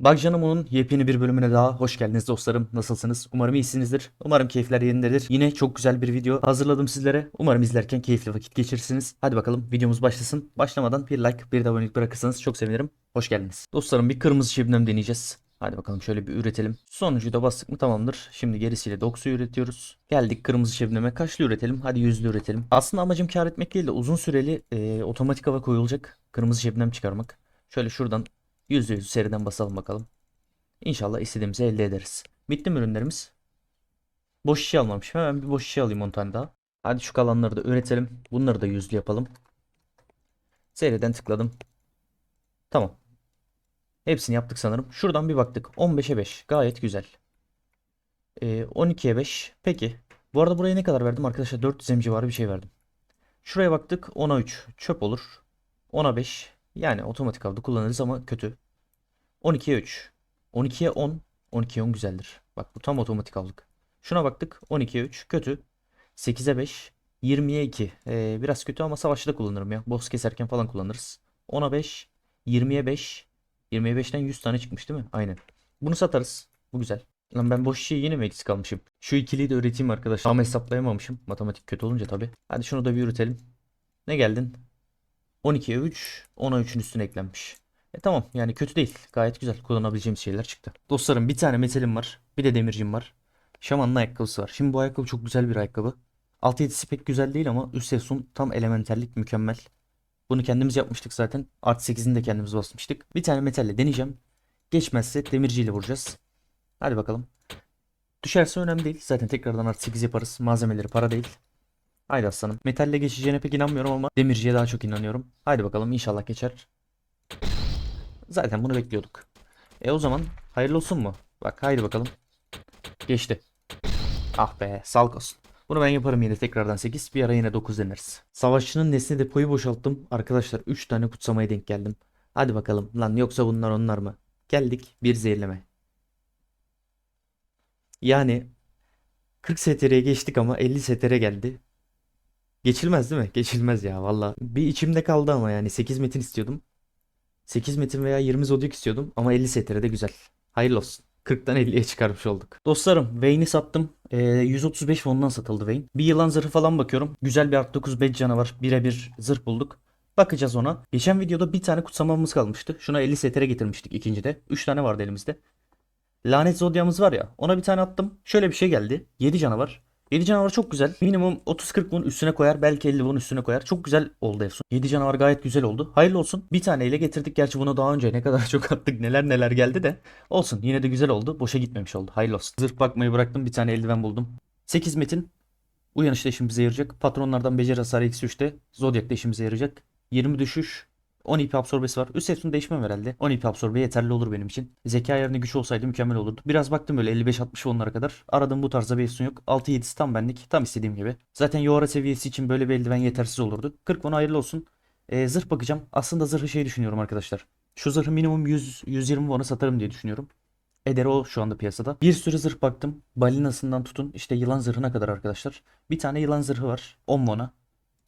Bagjanım'ın yepyeni bir bölümüne daha hoş geldiniz dostlarım. Nasılsınız? Umarım iyisinizdir. Umarım keyifler yerindedir. Yine çok güzel bir video hazırladım sizlere. Umarım izlerken keyifli vakit geçirirsiniz. Hadi bakalım videomuz başlasın. Başlamadan bir like, bir de abonelik bırakırsanız çok sevinirim. Hoş geldiniz. Dostlarım bir kırmızı şebnem deneyeceğiz. Hadi bakalım şöyle bir üretelim. Sonuncuyu da bastık mı tamamdır. Şimdi gerisiyle doksu üretiyoruz. Geldik kırmızı şebneme. Kaçlı üretelim? Hadi yüzlü üretelim. Aslında amacım kar etmek değil de uzun süreli e, otomatik hava koyulacak kırmızı şebnem çıkarmak. Şöyle şuradan yüzde yüz seriden basalım bakalım. İnşallah istediğimizi elde ederiz. Bitti mi ürünlerimiz? Boş şişe almamışım. Hemen bir boş şişe alayım 10 tane daha. Hadi şu kalanları da üretelim. Bunları da yüzlü yapalım. Seriden tıkladım. Tamam. Hepsini yaptık sanırım. Şuradan bir baktık. 15'e 5. Gayet güzel. Ee, 12'ye 5. Peki. Bu arada buraya ne kadar verdim arkadaşlar? 400 em civarı bir şey verdim. Şuraya baktık. 10'a 3. Çöp olur. 10'a 5. Yani otomatik avda kullanırız ama kötü. 12'ye 3. 12'ye 10. 12'ye 10 güzeldir. Bak bu tam otomatik aldık. Şuna baktık. 12'ye 3. Kötü. 8'e 5. 20'ye 2. Ee, biraz kötü ama savaşta kullanırım ya. Boss keserken falan kullanırız. 10'a 5. 20'ye 5. 20'ye 5'ten 100 tane çıkmış değil mi? Aynen. Bunu satarız. Bu güzel. Lan ben boş şişeyi yine mi eksik almışım? Şu ikiliyi de üreteyim arkadaşlar. Ama hesaplayamamışım. Matematik kötü olunca tabii. Hadi şunu da bir üretelim. Ne geldin? 12'ye 3. 10'a 3'ün üstüne eklenmiş. E tamam yani kötü değil. Gayet güzel kullanabileceğimiz şeyler çıktı. Dostlarım bir tane metalim var. Bir de demircim var. Şaman'ın ayakkabısı var. Şimdi bu ayakkabı çok güzel bir ayakkabı. Alt yedisi pek güzel değil ama üst sesun tam elementerlik mükemmel. Bunu kendimiz yapmıştık zaten. Artı 8'ini de kendimiz basmıştık. Bir tane metalle deneyeceğim. Geçmezse demirciyle vuracağız. Hadi bakalım. Düşerse önemli değil. Zaten tekrardan artı 8 yaparız. Malzemeleri para değil. Haydi aslanım. Metalle geçeceğine pek inanmıyorum ama demirciye daha çok inanıyorum. Haydi bakalım inşallah geçer. Zaten bunu bekliyorduk. E o zaman hayırlı olsun mu? Bak haydi bakalım. Geçti. Ah be sağlık olsun. Bunu ben yaparım yine tekrardan 8. Bir ara yine 9 deneriz. Savaşçının nesne depoyu boşalttım. Arkadaşlar 3 tane kutsamaya denk geldim. Hadi bakalım. Lan yoksa bunlar onlar mı? Geldik bir zehirleme. Yani 40 STR'ye geçtik ama 50 STR geldi. Geçilmez değil mi? Geçilmez ya valla. Bir içimde kaldı ama yani 8 metin istiyordum. 8 metin veya 20 zodyak istiyordum ama 50 STR de güzel. Hayırlı olsun. 40'tan 50'ye çıkarmış olduk. Dostlarım Vayne'i sattım. Ee, 135 fondan satıldı Vayne. Bir yılan zırhı falan bakıyorum. Güzel bir art 9 badge canavar. Birebir zırh bulduk. Bakacağız ona. Geçen videoda bir tane kutsamamız kalmıştı. Şuna 50 STR getirmiştik ikincide. 3 tane vardı elimizde. Lanet zodyamız var ya. Ona bir tane attım. Şöyle bir şey geldi. 7 canavar. 7 canavar çok güzel. Minimum 30-40 bunun üstüne koyar. Belki 50 bunun üstüne koyar. Çok güzel oldu Efsun. 7 canavar gayet güzel oldu. Hayırlı olsun. Bir taneyle getirdik. Gerçi bunu daha önce ne kadar çok attık. Neler neler geldi de. Olsun. Yine de güzel oldu. Boşa gitmemiş oldu. Hayırlı olsun. Zırh bakmayı bıraktım. Bir tane eldiven buldum. 8 metin. Uyanışta işimize yarayacak. Patronlardan beceri hasarı eksi 3'te. Zodyak'ta işimize yarayacak. 20 düşüş. 10 ip absorbesi var. Üst Efsun değişmem herhalde. 10 ip absorbe yeterli olur benim için. Zeka yerine güç olsaydı mükemmel olurdu. Biraz baktım böyle 55-60 onlara kadar. Aradığım bu tarzda bir Efsun yok. 6-7'si tam benlik. Tam istediğim gibi. Zaten Yoara seviyesi için böyle bir eldiven yetersiz olurdu. 40 won hayırlı olsun. Ee, zırh bakacağım. Aslında zırhı şey düşünüyorum arkadaşlar. Şu zırhı minimum 100 120 won'a satarım diye düşünüyorum. Eder o şu anda piyasada. Bir sürü zırh baktım. Balinasından tutun işte yılan zırhına kadar arkadaşlar. Bir tane yılan zırhı var. 10 won'a.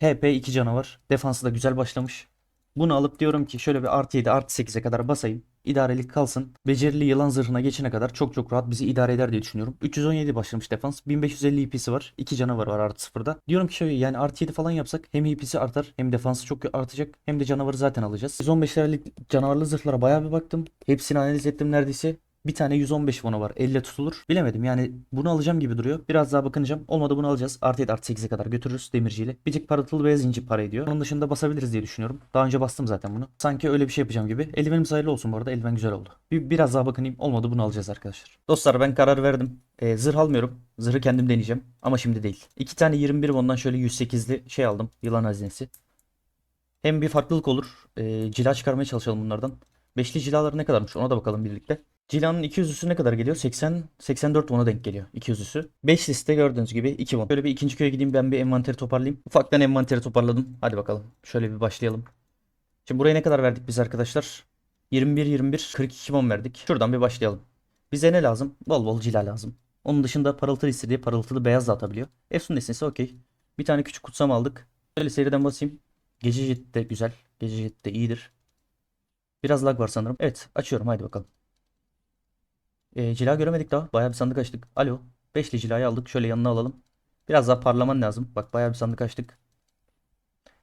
HP 2 canavar. Defansı da güzel başlamış. Bunu alıp diyorum ki şöyle bir artı 7 artı 8'e kadar basayım. İdarelik kalsın. Becerili yılan zırhına geçene kadar çok çok rahat bizi idare eder diye düşünüyorum. 317 başlamış defans. 1550 IP'si var. 2 canavar var artı sıfırda. Diyorum ki şöyle yani artı 7 falan yapsak hem IP'si artar hem defansı çok artacak hem de canavarı zaten alacağız. 115 liralık canavarlı zırhlara bayağı bir baktım. Hepsini analiz ettim neredeyse. Bir tane 115 won'a var. Elle tutulur. Bilemedim yani bunu alacağım gibi duruyor. Biraz daha bakınacağım. Olmadı bunu alacağız. Artı 7 artı 8'e kadar götürürüz demirciyle. Bir tek parıltılı beyaz inci para ediyor. Onun dışında basabiliriz diye düşünüyorum. Daha önce bastım zaten bunu. Sanki öyle bir şey yapacağım gibi. Eldivenimiz hayırlı olsun bu arada. Eldiven güzel oldu. Bir, biraz daha bakınayım. Olmadı bunu alacağız arkadaşlar. Dostlar ben karar verdim. Ee, zırh almıyorum. Zırhı kendim deneyeceğim. Ama şimdi değil. İki tane 21 won'dan şöyle 108'li şey aldım. Yılan hazinesi. Hem bir farklılık olur. Ee, cila çıkarmaya çalışalım bunlardan. Beşli cilaları ne kadarmış ona da bakalım birlikte. Cilanın 200'üsü ne kadar geliyor? 80 84 won'a denk geliyor 200'üsü. 5 liste gördüğünüz gibi 2 won. Şöyle bir ikinci köye gideyim ben bir envanteri toparlayayım. Ufaktan envanteri toparladım. Hadi bakalım. Şöyle bir başlayalım. Şimdi buraya ne kadar verdik biz arkadaşlar? 21 21 42 won verdik. Şuradan bir başlayalım. Bize ne lazım? Bol bol cila lazım. Onun dışında parıltılı istediği parıltılı beyaz da atabiliyor. Efsun nesnesi okey. Bir tane küçük kutsam aldık. Şöyle seriden basayım. Gece jet de güzel. Gece jet de iyidir. Biraz lag var sanırım. Evet açıyorum haydi bakalım. Ee, cila göremedik daha. Bayağı bir sandık açtık. Alo. Beşli cilayı aldık. Şöyle yanına alalım. Biraz daha parlaman lazım. Bak bayağı bir sandık açtık.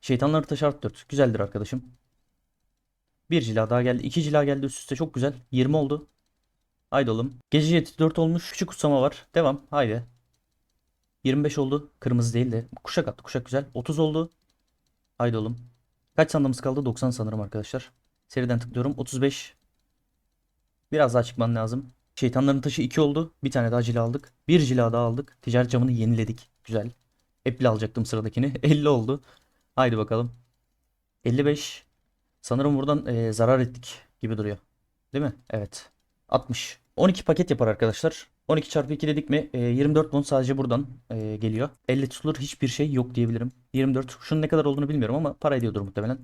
Şeytanları taşı art 4. Güzeldir arkadaşım. Bir cila daha geldi. iki cila geldi üst üste. Çok güzel. 20 oldu. Haydi oğlum. Gece jeti 4 olmuş. Küçük kutsama var. Devam. Haydi. 25 oldu. Kırmızı değil de. Kuşak attı. Kuşak güzel. 30 oldu. Haydi oğlum. Kaç sandığımız kaldı? 90 sanırım arkadaşlar. Seriden tıklıyorum. 35. Biraz daha çıkman lazım. Şeytanların taşı 2 oldu. Bir tane daha cila aldık. Bir cila daha aldık. Ticaret camını yeniledik. Güzel. Apple alacaktım sıradakini. 50 oldu. Haydi bakalım. 55. Sanırım buradan eee, zarar ettik gibi duruyor. Değil mi? Evet. 60. 12 paket yapar arkadaşlar. 12 çarpı 2 dedik mi eee, 24 bon sadece buradan eee, geliyor. 50 tutulur hiçbir şey yok diyebilirim. 24. Şunun ne kadar olduğunu bilmiyorum ama para ediyordur muhtemelen.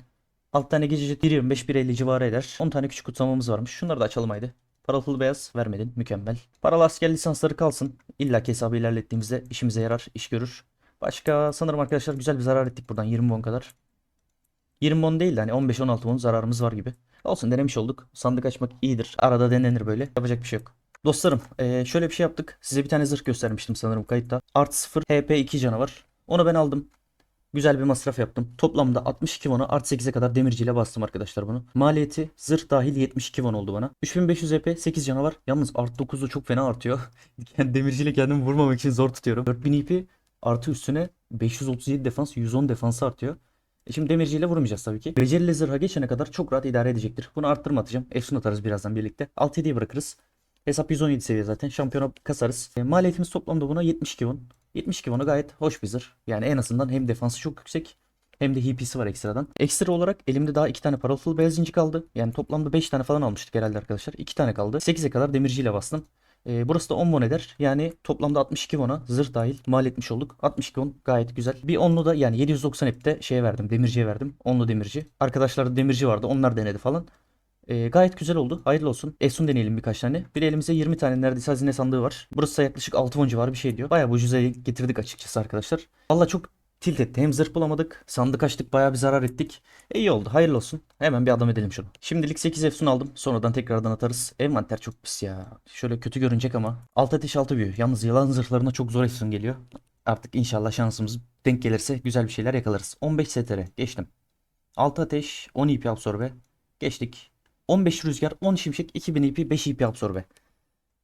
6 tane gece jet 1.25 1.50 civarı eder. 10 tane küçük kutsamamız varmış. Şunları da açalım haydi. Paralı beyaz vermedin. Mükemmel. Paralı asker lisansları kalsın. İlla ki hesabı ilerlettiğimizde işimize yarar, iş görür. Başka sanırım arkadaşlar güzel bir zarar ettik buradan 20 bon kadar. 20 bon değil de hani 15-16 bon zararımız var gibi. Olsun denemiş olduk. Sandık açmak iyidir. Arada denenir böyle. Yapacak bir şey yok. Dostlarım eee, şöyle bir şey yaptık. Size bir tane zırh göstermiştim sanırım kayıtta. Art 0 HP 2 canavar. Onu ben aldım. Güzel bir masraf yaptım. Toplamda 62 won'a art 8'e kadar demirciyle bastım arkadaşlar bunu. Maliyeti zırh dahil 72 won oldu bana. 3500 EP 8 canavar. Yalnız art 9'u çok fena artıyor. Demirciyle kendimi vurmamak için zor tutuyorum. 4000 EP artı üstüne 537 defans 110 defansı artıyor. E şimdi demirciyle vurmayacağız tabii ki. Becerili zırha geçene kadar çok rahat idare edecektir. Bunu arttırma atacağım. Efsun atarız birazdan birlikte. 6-7'ye bırakırız. Hesap 117 seviye zaten. Şampiyona kasarız. E, maliyetimiz toplamda buna 72 won. 72 won'a gayet hoş bir zırh. Yani en azından hem defansı çok yüksek hem de HP'si var ekstradan. Ekstra olarak elimde daha 2 tane parafull beyaz inci kaldı. Yani toplamda 5 tane falan almıştık herhalde arkadaşlar. 2 tane kaldı. 8'e kadar demirciyle bastım. Ee, burası da 10 won eder. Yani toplamda 62 won'a zırh dahil mal etmiş olduk. 62 won gayet güzel. Bir onlu da yani 790 hepte şeye verdim. Demirciye verdim. Onlu demirci. Arkadaşlarda demirci vardı. Onlar denedi falan. Ee, gayet güzel oldu. Hayırlı olsun. Efsun deneyelim birkaç tane. Bir de elimize 20 tane neredeyse hazine sandığı var. Burası da yaklaşık 6 won civarı bir şey diyor. Bayağı bu cüzeye getirdik açıkçası arkadaşlar. Valla çok tilt etti. Hem zırh bulamadık. Sandık açtık. Bayağı bir zarar ettik. E, iyi oldu. Hayırlı olsun. Hemen bir adam edelim şunu. Şimdilik 8 Efsun aldım. Sonradan tekrardan atarız. Envanter çok pis ya. Şöyle kötü görünecek ama. 6 ateş 6 büyü. Yalnız yılan zırhlarına çok zor Efsun geliyor. Artık inşallah şansımız denk gelirse güzel bir şeyler yakalarız. 15 STR. Geçtim. 6 ateş 10 ip absorbe. Geçtik. 15 rüzgar 10 şimşek 2000 ip 5 ip absorbe.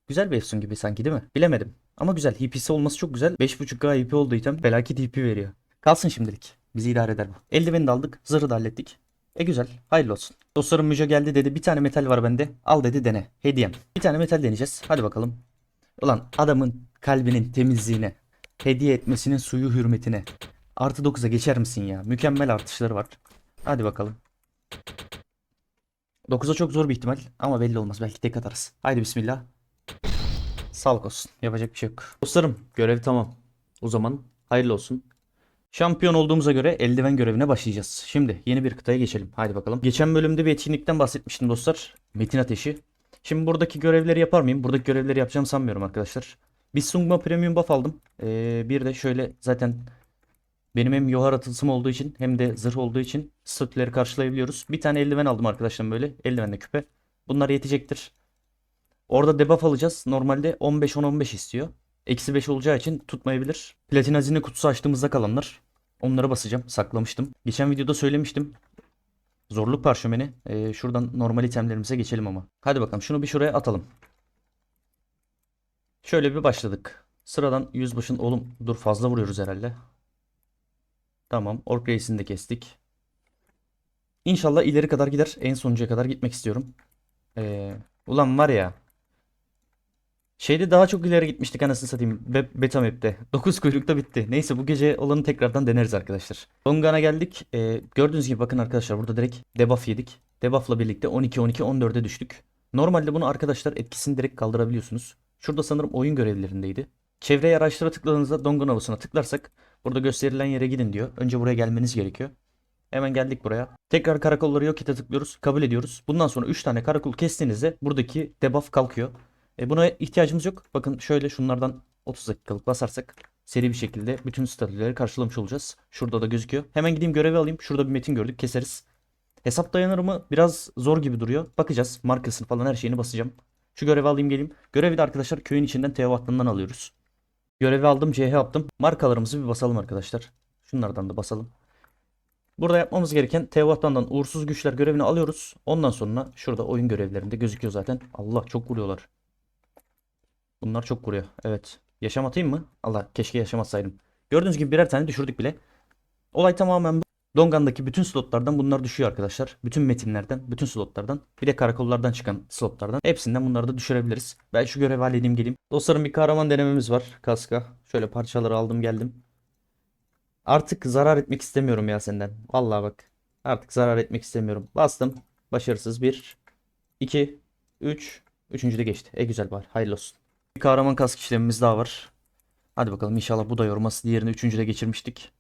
Güzel bir Efsun gibi sanki değil mi? Bilemedim. Ama güzel. HP'si olması çok güzel. 5.5K HP olduğu item felaket HP veriyor. Kalsın şimdilik. Bizi idare eder bu. Eldiveni de aldık. Zırhı da hallettik. E güzel. Hayırlı olsun. Dostlarım Müce geldi dedi. Bir tane metal var bende. Al dedi dene. Hediyem. Bir tane metal deneyeceğiz. Hadi bakalım. Ulan adamın kalbinin temizliğine, hediye etmesinin suyu hürmetine. Artı 9'a geçer misin ya? Mükemmel artışları var. Hadi bakalım. 9'a çok zor bir ihtimal ama belli olmaz. Belki tek atarız. Haydi bismillah. Sağlık olsun. Yapacak bir şey yok. Dostlarım görev tamam. O zaman hayırlı olsun. Şampiyon olduğumuza göre eldiven görevine başlayacağız. Şimdi yeni bir kıtaya geçelim. Haydi bakalım. Geçen bölümde bir etkinlikten bahsetmiştim dostlar. Metin Ateşi. Şimdi buradaki görevleri yapar mıyım? Buradaki görevleri yapacağım sanmıyorum arkadaşlar. Bir Sungma Premium buff aldım. Ee, bir de şöyle zaten benim hem yohar tılsım olduğu için hem de zırh olduğu için statüleri karşılayabiliyoruz. Bir tane eldiven aldım arkadaşlar böyle. Eldivenle küpe. Bunlar yetecektir. Orada debuff alacağız. Normalde 15-10-15 istiyor. Eksi 5 olacağı için tutmayabilir. Platin hazine kutusu açtığımızda kalanlar. Onlara basacağım. Saklamıştım. Geçen videoda söylemiştim. Zorluk parşömeni. Ee, şuradan normal itemlerimize geçelim ama. Hadi bakalım şunu bir şuraya atalım. Şöyle bir başladık. Sıradan yüzbaşın oğlum dur fazla vuruyoruz herhalde. Tamam. Ork reisini de kestik. İnşallah ileri kadar gider. En sonuncuya kadar gitmek istiyorum. Ee, ulan var ya. Şeyde daha çok ileri gitmiştik anasını satayım. Be beta map'te. 9 kuyrukta bitti. Neyse bu gece olanı tekrardan deneriz arkadaşlar. Dongan'a geldik. Ee, gördüğünüz gibi bakın arkadaşlar burada direkt debuff yedik. Debuff'la birlikte 12 12 14'e düştük. Normalde bunu arkadaşlar etkisini direkt kaldırabiliyorsunuz. Şurada sanırım oyun görevlerindeydi. Çevreye araçlara tıkladığınızda Dongan avısına tıklarsak burada gösterilen yere gidin diyor. Önce buraya gelmeniz gerekiyor. Hemen geldik buraya. Tekrar karakolları yok ete tıklıyoruz. Kabul ediyoruz. Bundan sonra 3 tane karakol kestiğinizde buradaki debuff kalkıyor. E buna ihtiyacımız yok. Bakın şöyle şunlardan 30 dakikalık basarsak seri bir şekilde bütün statüleri karşılamış olacağız. Şurada da gözüküyor. Hemen gideyim görevi alayım. Şurada bir metin gördük. Keseriz. Hesap dayanır mı? Biraz zor gibi duruyor. Bakacağız. Markasını falan her şeyini basacağım. Şu görevi alayım geleyim. Görevi de arkadaşlar köyün içinden Teotihuacan'dan alıyoruz. Görevi aldım, CH yaptım. Markalarımızı bir basalım arkadaşlar. Şunlardan da basalım. Burada yapmamız gereken Teotihuacan'dan uğursuz güçler görevini alıyoruz. Ondan sonra şurada oyun görevlerinde gözüküyor zaten. Allah çok vuruyorlar. Bunlar çok vuruyor. Evet. Yaşam atayım mı? Allah keşke yaşamatsaydım. Gördüğünüz gibi birer tane düşürdük bile. Olay tamamen bu. Dongan'daki bütün slotlardan bunlar düşüyor arkadaşlar. Bütün metinlerden, bütün slotlardan. Bir de karakollardan çıkan slotlardan. Hepsinden bunları da düşürebiliriz. Ben şu görevi halledeyim geleyim. Dostlarım bir kahraman denememiz var. Kaska. Şöyle parçaları aldım geldim. Artık zarar etmek istemiyorum ya senden. Vallahi bak. Artık zarar etmek istemiyorum. Bastım. Başarısız. 1, 2, 3. Üçüncü de geçti. E güzel bari. Hayırlı olsun. Bir kahraman kask işlemimiz daha var. Hadi bakalım inşallah bu da yormaz. Diğerini üçüncüde geçirmiştik.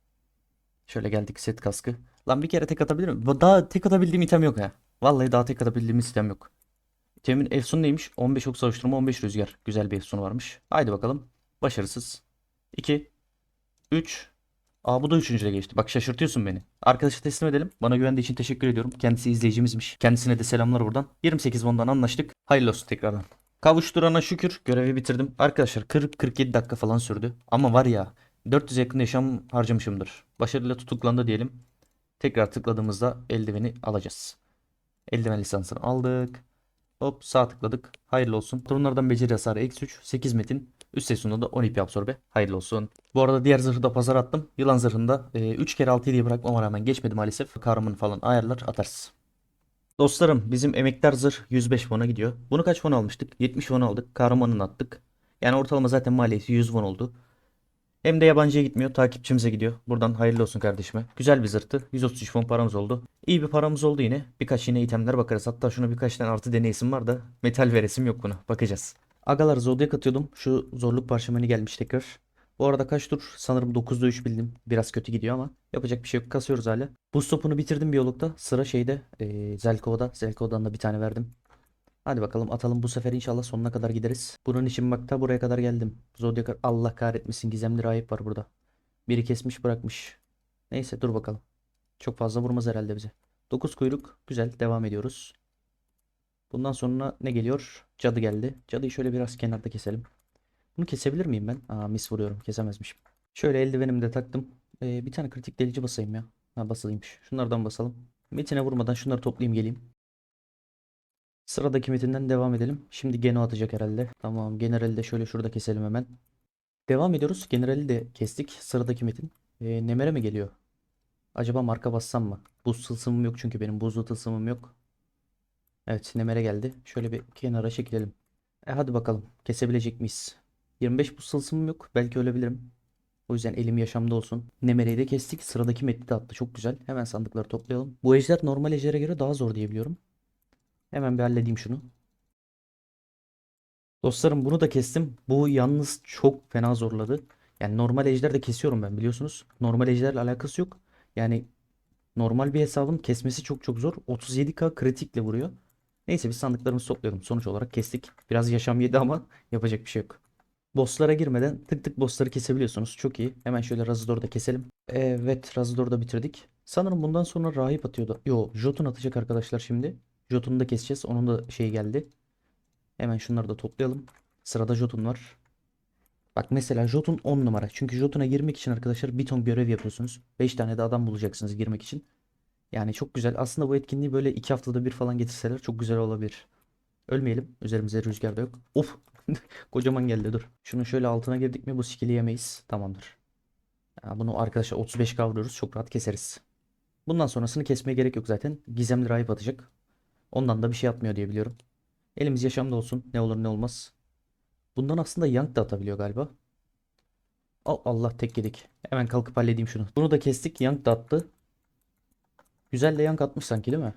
Şöyle geldik set kaskı. Lan bir kere tek atabilir miyim? Daha tek atabildiğim item yok ha. Vallahi daha tek atabildiğim item yok. İtemin efsunu neymiş? 15 ok savuşturma 15 rüzgar. Güzel bir efsunu varmış. Haydi bakalım. Başarısız. 2 3 Aa bu da üçüncüde geçti. Bak şaşırtıyorsun beni. Arkadaşı teslim edelim. Bana güvendiği için teşekkür ediyorum. Kendisi izleyicimizmiş. Kendisine de selamlar buradan. 28 bondan anlaştık. Hayırlı olsun tekrardan. Kavuşturana şükür görevi bitirdim. Arkadaşlar 40-47 dakika falan sürdü. Ama var ya 400 yakın yaşam harcamışımdır. Başarıyla tutuklandı diyelim. Tekrar tıkladığımızda eldiveni alacağız. Eldiven lisansını aldık. Hop sağ tıkladık. Hayırlı olsun. Durumlardan beceri hasarı eksi 3. 8 metin. Üst sesinde de 10 ip absorbe. Hayırlı olsun. Bu arada diğer zırhı da pazar attım. Yılan zırhında 3 kere 6 diye bırakmama rağmen geçmedi maalesef. Kahramanı falan ayarlar atarsın. Dostlarım bizim emektar zırh 105 won'a gidiyor. Bunu kaç won almıştık? 70 won aldık. Kahramanını attık. Yani ortalama zaten maliyeti 100 won oldu. Hem de yabancıya gitmiyor. Takipçimize gidiyor. Buradan hayırlı olsun kardeşime. Güzel bir zırhtı. 133 won paramız oldu. İyi bir paramız oldu yine. Birkaç yine itemler bakarız. Hatta şuna birkaç tane artı deneyesim var da metal veresim yok buna. Bakacağız. Agalar zodyak atıyordum. Şu zorluk parşömeni gelmiş tekrar. Bu arada kaç tur? Sanırım 9'da 3 bildim. Biraz kötü gidiyor ama yapacak bir şey yok. Kasıyoruz hala. Bu stopunu bitirdim biyologda. Sıra şeyde e, Zelkova'da. Zelkova'dan da bir tane verdim. Hadi bakalım atalım bu sefer inşallah sonuna kadar gideriz. Bunun için bak ta buraya kadar geldim. Zodyak Allah kahretmesin gizemli rahip var burada. Biri kesmiş bırakmış. Neyse dur bakalım. Çok fazla vurmaz herhalde bize. 9 kuyruk güzel devam ediyoruz. Bundan sonra ne geliyor? Cadı geldi. Cadıyı şöyle biraz kenarda keselim. Bunu kesebilir miyim ben? Aa mis vuruyorum kesemezmişim. Şöyle eldivenimi de taktım. Ee, bir tane kritik delici basayım ya. Ha basılıymış. Şunlardan basalım. Metine vurmadan şunları toplayayım geleyim. Sıradaki metinden devam edelim. Şimdi Geno atacak herhalde. Tamam generali de şöyle şurada keselim hemen. Devam ediyoruz. Generali de kestik. Sıradaki metin. Ee, Nemer'e mi geliyor? Acaba marka bassam mı? Buz tılsımım yok çünkü benim buzlu tılsımım yok. Evet Nemer'e geldi. Şöyle bir kenara çekilelim. E hadi bakalım. Kesebilecek miyiz? 25 buz tılsımım yok. Belki ölebilirim. O yüzden elim yaşamda olsun. Nemere'yi de kestik. Sıradaki metni de attı. Çok güzel. Hemen sandıkları toplayalım. Bu ejder normal ejdere göre daha zor diye biliyorum. Hemen bir halledeyim şunu. Dostlarım bunu da kestim. Bu yalnız çok fena zorladı. Yani normal ejder de kesiyorum ben biliyorsunuz. Normal ejderle alakası yok. Yani normal bir hesabın kesmesi çok çok zor. 37k kritikle vuruyor. Neyse biz sandıklarımızı toplayalım. Sonuç olarak kestik. Biraz yaşam yedi ama yapacak bir şey yok. Bosslara girmeden tık tık bossları kesebiliyorsunuz. Çok iyi. Hemen şöyle Razador'u da keselim. Evet Razador'u da bitirdik. Sanırım bundan sonra rahip atıyordu. Yo Jotun atacak arkadaşlar şimdi. Jotun'u da keseceğiz. Onun da şey geldi. Hemen şunları da toplayalım. Sırada Jotun var. Bak mesela Jotun 10 numara. Çünkü Jotun'a girmek için arkadaşlar bir ton görev yapıyorsunuz. 5 tane de adam bulacaksınız girmek için. Yani çok güzel. Aslında bu etkinliği böyle 2 haftada bir falan getirseler çok güzel olabilir. Ölmeyelim. Üzerimizde rüzgar da yok. Of. Kocaman geldi dur. Şunu şöyle altına girdik mi bu skill'i yemeyiz. Tamamdır. Ya bunu arkadaşlar 35 kavruyoruz. Çok rahat keseriz. Bundan sonrasını kesmeye gerek yok zaten. Gizemli rahip atacak. Ondan da bir şey atmıyor diye biliyorum. Elimiz yaşamda olsun. Ne olur ne olmaz. Bundan aslında Yank da atabiliyor galiba. Oh, Allah tek yedik. Hemen kalkıp halledeyim şunu. Bunu da kestik. Yank da attı. Güzel de yank atmış sanki değil mi?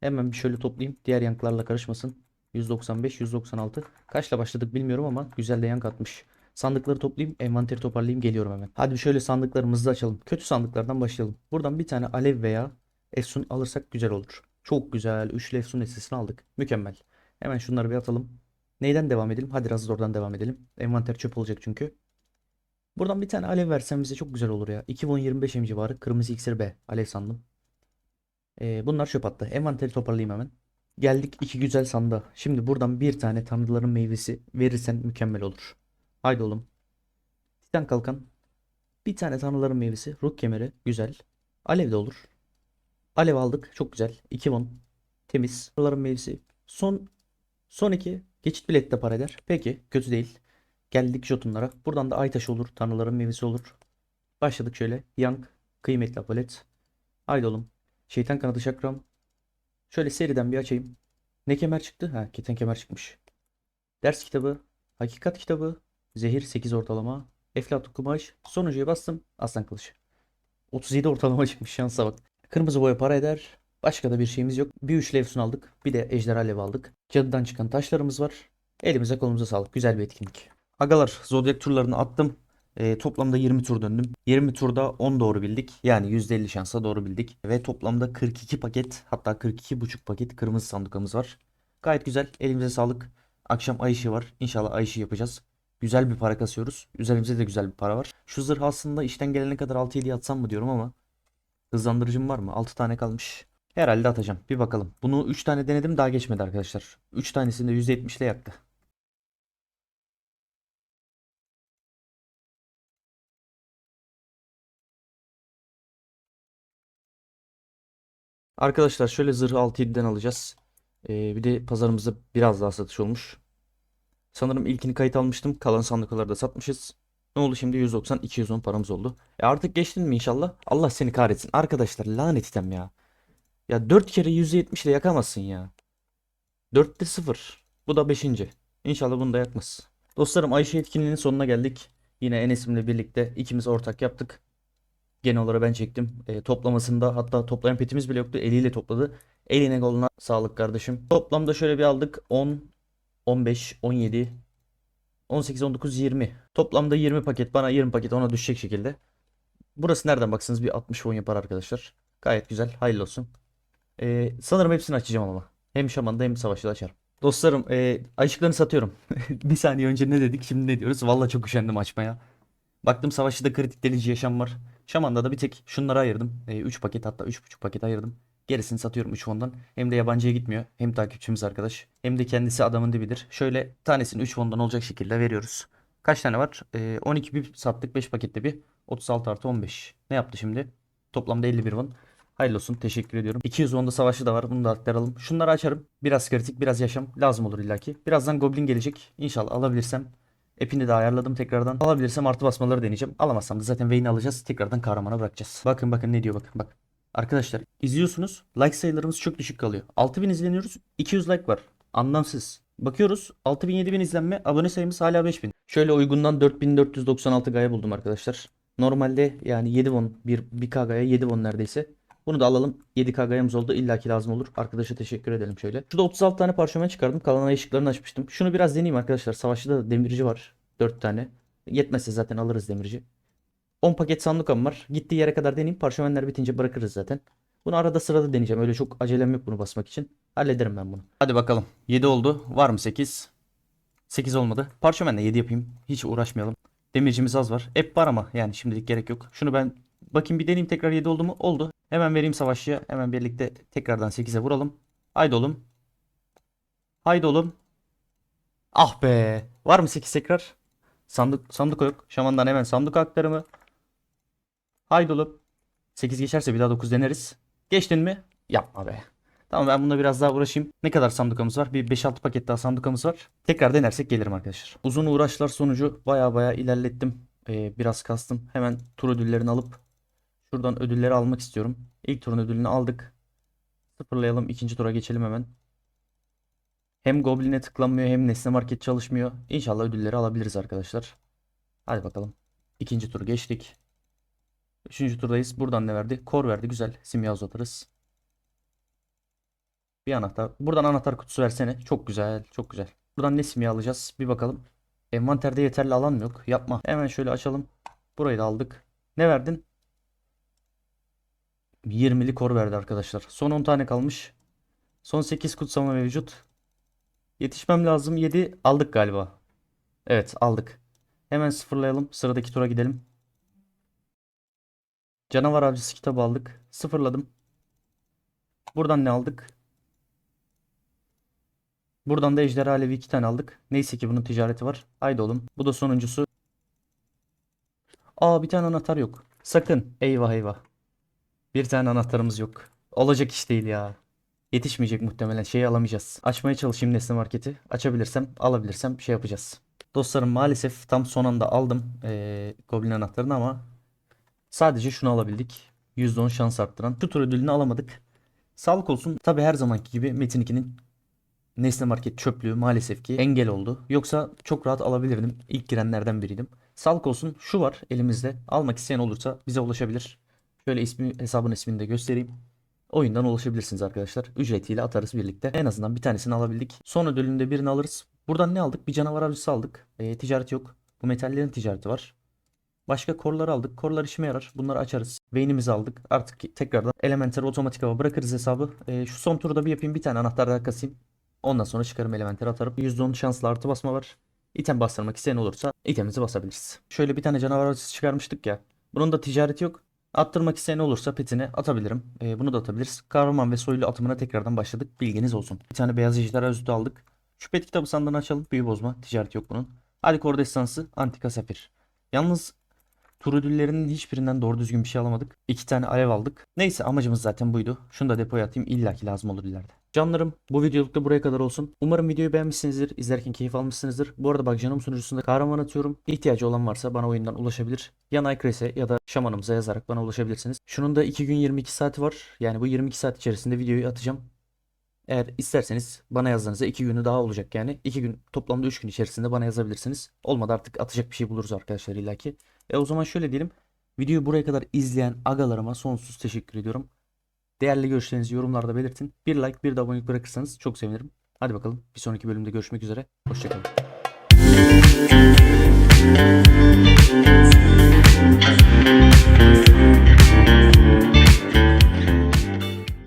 Hemen bir şöyle toplayayım. Diğer yanklarla karışmasın. 195, 196. Kaçla başladık bilmiyorum ama güzel de yank atmış. Sandıkları toplayayım, envanteri toparlayayım, geliyorum hemen. Hadi şöyle sandıklarımızı açalım. Kötü sandıklardan başlayalım. Buradan bir tane alev veya efsun alırsak güzel olur. Çok güzel. Üçlü efsun listesini aldık. Mükemmel. Hemen şunları bir atalım. Neyden devam edelim? Hadi Razor'dan devam edelim. Envanter çöp olacak çünkü. Buradan bir tane alev versen bize çok güzel olur ya. 2 won 25 em civarı. Kırmızı iksir B. Alev sandım. Ee, bunlar çöp attı. Envanteri toparlayayım hemen. Geldik iki güzel sandığa. Şimdi buradan bir tane tanrıların meyvesi verirsen mükemmel olur. Haydi oğlum. Titan kalkan. Bir tane tanrıların meyvesi. Ruh kemeri. Güzel. Alev de olur. Alev aldık. Çok güzel. 2 won. Temiz. Tanrıların meyvesi. Son son iki. Geçit bileti de para eder. Peki. Kötü değil. Geldik jotunlara. Buradan da ay taşı olur. Tanrıların meyvesi olur. Başladık şöyle. Yang. Kıymetli apolet. Haydi oğlum. Şeytan kanadı şakram. Şöyle seriden bir açayım. Ne kemer çıktı? Ha, keten kemer çıkmış. Ders kitabı, hakikat kitabı, zehir 8 ortalama, eflatun kumaş, sonuncuya bastım, aslan kılıcı. 37 ortalama çıkmış şansa bak. Kırmızı boya para eder. Başka da bir şeyimiz yok. Bir üçlü efsun aldık. Bir de ejderha alevi aldık. Cadıdan çıkan taşlarımız var. Elimize kolumuza sağlık. Güzel bir etkinlik. Agalar zodyak turlarını attım. Ee, toplamda 20 tur döndüm. 20 turda 10 doğru bildik. Yani %50 şansa doğru bildik. Ve toplamda 42 paket hatta 42,5 paket kırmızı sandukamız var. Gayet güzel. Elimize sağlık. Akşam ay ışığı var. İnşallah ay ışığı yapacağız. Güzel bir para kasıyoruz. Üzerimizde de güzel bir para var. Şu zırh aslında işten gelene kadar 6-7 atsam mı diyorum ama hızlandırıcım var mı? 6 tane kalmış. Herhalde atacağım. Bir bakalım. Bunu 3 tane denedim daha geçmedi arkadaşlar. 3 tanesini de %70 ile yaktı. Arkadaşlar şöyle zırhı 6-7'den alacağız. Ee, bir de pazarımızda biraz daha satış olmuş. Sanırım ilkini kayıt almıştım. Kalan sandıkları da satmışız. Ne oldu şimdi? 190, 210 paramız oldu. E artık geçtin mi inşallah? Allah seni kahretsin. Arkadaşlar lanet item ya. Ya 4 kere %70 ile yakamazsın ya. 4'te 0. Bu da 5. İnşallah bunu da yakmaz. Dostlarım Ayşe etkinliğinin sonuna geldik. Yine Enes'imle birlikte ikimiz ortak yaptık. Genel olarak ben çektim. E, toplamasında hatta toplayan petimiz bile yoktu. Eliyle topladı. Eline koluna sağlık kardeşim. Toplamda şöyle bir aldık. 10, 15, 17, 18, 19, 20. Toplamda 20 paket. Bana 20 paket ona düşecek şekilde. Burası nereden baksanız bir 60 won yapar arkadaşlar. Gayet güzel. Hayırlı olsun. E, sanırım hepsini açacağım ama. Hem şamanda hem savaşta açarım. Dostlarım e, ayışıklarını satıyorum. Bir saniye önce ne dedik şimdi ne diyoruz? Vallahi çok üşendim açmaya. Baktım savaşçıda kritik delici yaşam var. Şaman'da da bir tek şunları ayırdım. 3 paket hatta 3,5 paket ayırdım. Gerisini satıyorum 3 fondan. Hem de yabancıya gitmiyor. Hem takipçimiz arkadaş. Hem de kendisi adamın dibidir. Şöyle tanesini 3 fondan olacak şekilde veriyoruz. Kaç tane var? Ee, 12 bir sattık 5 pakette bir. 36 artı 15. Ne yaptı şimdi? Toplamda 51 won. Hayırlı olsun. Teşekkür ediyorum. 200 won'da savaşı da var. Bunu da aktaralım. Şunları açarım. Biraz kritik, biraz yaşam. Lazım olur illaki. Birazdan Goblin gelecek. İnşallah alabilirsem Epini de ayarladım tekrardan. Alabilirsem artı basmaları deneyeceğim. Alamazsam da zaten Vayne'i alacağız. Tekrardan kahramana bırakacağız. Bakın bakın ne diyor bakın bak. Arkadaşlar izliyorsunuz. Like sayılarımız çok düşük kalıyor. 6000 izleniyoruz. 200 like var. Anlamsız. Bakıyoruz 6000 7000 izlenme. Abone sayımız hala 5000. Şöyle uygundan 4496 gaya buldum arkadaşlar. Normalde yani 7 won bir 1k gaya 7 won neredeyse. Bunu da alalım. 7k gayamız oldu. İlla ki lazım olur. Arkadaşa teşekkür edelim şöyle. Şurada 36 tane parşömen çıkardım. Kalan ay ışıklarını açmıştım. Şunu biraz deneyeyim arkadaşlar. Savaşçıda da demirci var. 4 tane. Yetmezse zaten alırız demirci. 10 paket sandukam var. Gittiği yere kadar deneyeyim. Parşömenler bitince bırakırız zaten. Bunu arada sırada deneyeceğim. Öyle çok acelem yok bunu basmak için. Hallederim ben bunu. Hadi bakalım. 7 oldu. Var mı 8? 8 olmadı. Parşömenle 7 yapayım. Hiç uğraşmayalım. Demircimiz az var. Hep var ama yani şimdilik gerek yok. Şunu ben bakayım bir deneyeyim tekrar 7 oldu mu? Oldu. Hemen vereyim savaşçıya. Hemen birlikte tekrardan 8'e vuralım. Haydi oğlum. Haydi oğlum. Ah be. Var mı 8 tekrar? Sandık sandık yok. Şamandan hemen sandık aktarımı. Haydi oğlum. 8 geçerse bir daha 9 deneriz. Geçtin mi? Yapma be. Tamam ben bununla biraz daha uğraşayım. Ne kadar sandukamız var? Bir 5-6 paket daha sandukamız var. Tekrar denersek gelirim arkadaşlar. Uzun uğraşlar sonucu baya baya ilerlettim. Ee, biraz kastım. Hemen tur ödüllerini alıp şuradan ödülleri almak istiyorum. İlk turun ödülünü aldık. Sıfırlayalım. ikinci tura geçelim hemen. Hem Goblin'e tıklanmıyor hem Nesne Market çalışmıyor. İnşallah ödülleri alabiliriz arkadaşlar. Hadi bakalım. İkinci tur geçtik. Üçüncü turdayız. Buradan ne verdi? Kor verdi. Güzel. Simya uzatırız. Bir anahtar. Buradan anahtar kutusu versene. Çok güzel. Çok güzel. Buradan ne simya alacağız? Bir bakalım. Envanterde yeterli alan yok? Yapma. Hemen şöyle açalım. Burayı da aldık. Ne verdin? 20'li kor verdi arkadaşlar. Son 10 tane kalmış. Son 8 kutsama mevcut. Yetişmem lazım. 7 aldık galiba. Evet aldık. Hemen sıfırlayalım. Sıradaki tura gidelim. Canavar avcısı kitabı aldık. Sıfırladım. Buradan ne aldık? Buradan da Ejderha Alevi 2 tane aldık. Neyse ki bunun ticareti var. Haydi oğlum. Bu da sonuncusu. Aa bir tane anahtar yok. Sakın. Eyvah eyvah. Bir tane anahtarımız yok. Olacak iş değil ya. Yetişmeyecek muhtemelen. Şeyi alamayacağız. Açmaya çalışayım Nesne Market'i. Açabilirsem, alabilirsem şey yapacağız. Dostlarım maalesef tam son anda aldım eee Goblin anahtarını ama sadece şunu alabildik. %10 şans arttıran. Şu ödülünü alamadık. Sağlık olsun. Tabi her zamanki gibi Metin 2'nin Nesne Market çöplüğü maalesef ki engel oldu. Yoksa çok rahat alabilirdim. İlk girenlerden biriydim. Sağlık olsun. Şu var elimizde. Almak isteyen olursa bize ulaşabilir. Şöyle ismi, hesabın ismini de göstereyim. Oyundan ulaşabilirsiniz arkadaşlar. Ücretiyle atarız birlikte. En azından bir tanesini alabildik. Son ödülünde birini alırız. Buradan ne aldık? Bir canavar avcısı aldık. Ee, ticaret yok. Bu metallerin ticareti var. Başka korlar aldık. Korlar işime yarar. Bunları açarız. Beynimizi aldık. Artık tekrardan Elementer'ı otomatik hava bırakırız hesabı. Ee, şu son turda bir yapayım. Bir tane anahtar daha kasayım. Ondan sonra çıkarım Elementer'ı atarım. %10 şanslı artı basma var. İtem bastırmak isteyen olursa itemimizi basabiliriz. Şöyle bir tane canavar avcısı çıkarmıştık ya. Bunun da ticareti yok. Attırmak isteyen olursa petine atabilirim. Ee, bunu da atabiliriz. Kahraman ve soylu atımına tekrardan başladık. Bilginiz olsun. Bir tane beyaz ejderha özütü aldık. Şu pet kitabı sandığını açalım. Büyü bozma. Ticareti yok bunun. Alikor destansı. Antika safir. Yalnız tur ödüllerinin hiçbirinden doğru düzgün bir şey alamadık. İki tane alev aldık. Neyse amacımız zaten buydu. Şunu da depoya atayım. İlla ki lazım olur ileride. Canlarım bu videoluk da buraya kadar olsun. Umarım videoyu beğenmişsinizdir. İzlerken keyif almışsınızdır. Bu arada bak canım sunucusunda kahraman atıyorum. İhtiyacı olan varsa bana oyundan ulaşabilir. Ya Nightcrace'e ya da şamanımıza yazarak bana ulaşabilirsiniz. Şunun da 2 gün 22 saati var. Yani bu 22 saat içerisinde videoyu atacağım. Eğer isterseniz bana yazdığınızda 2 günü daha olacak yani. 2 gün toplamda 3 gün içerisinde bana yazabilirsiniz. Olmadı artık atacak bir şey buluruz arkadaşlar illaki. E o zaman şöyle diyelim. Videoyu buraya kadar izleyen agalarıma sonsuz teşekkür ediyorum. Değerli görüşlerinizi yorumlarda belirtin. Bir like bir de abonelik bırakırsanız çok sevinirim. Hadi bakalım bir sonraki bölümde görüşmek üzere. Hoşçakalın.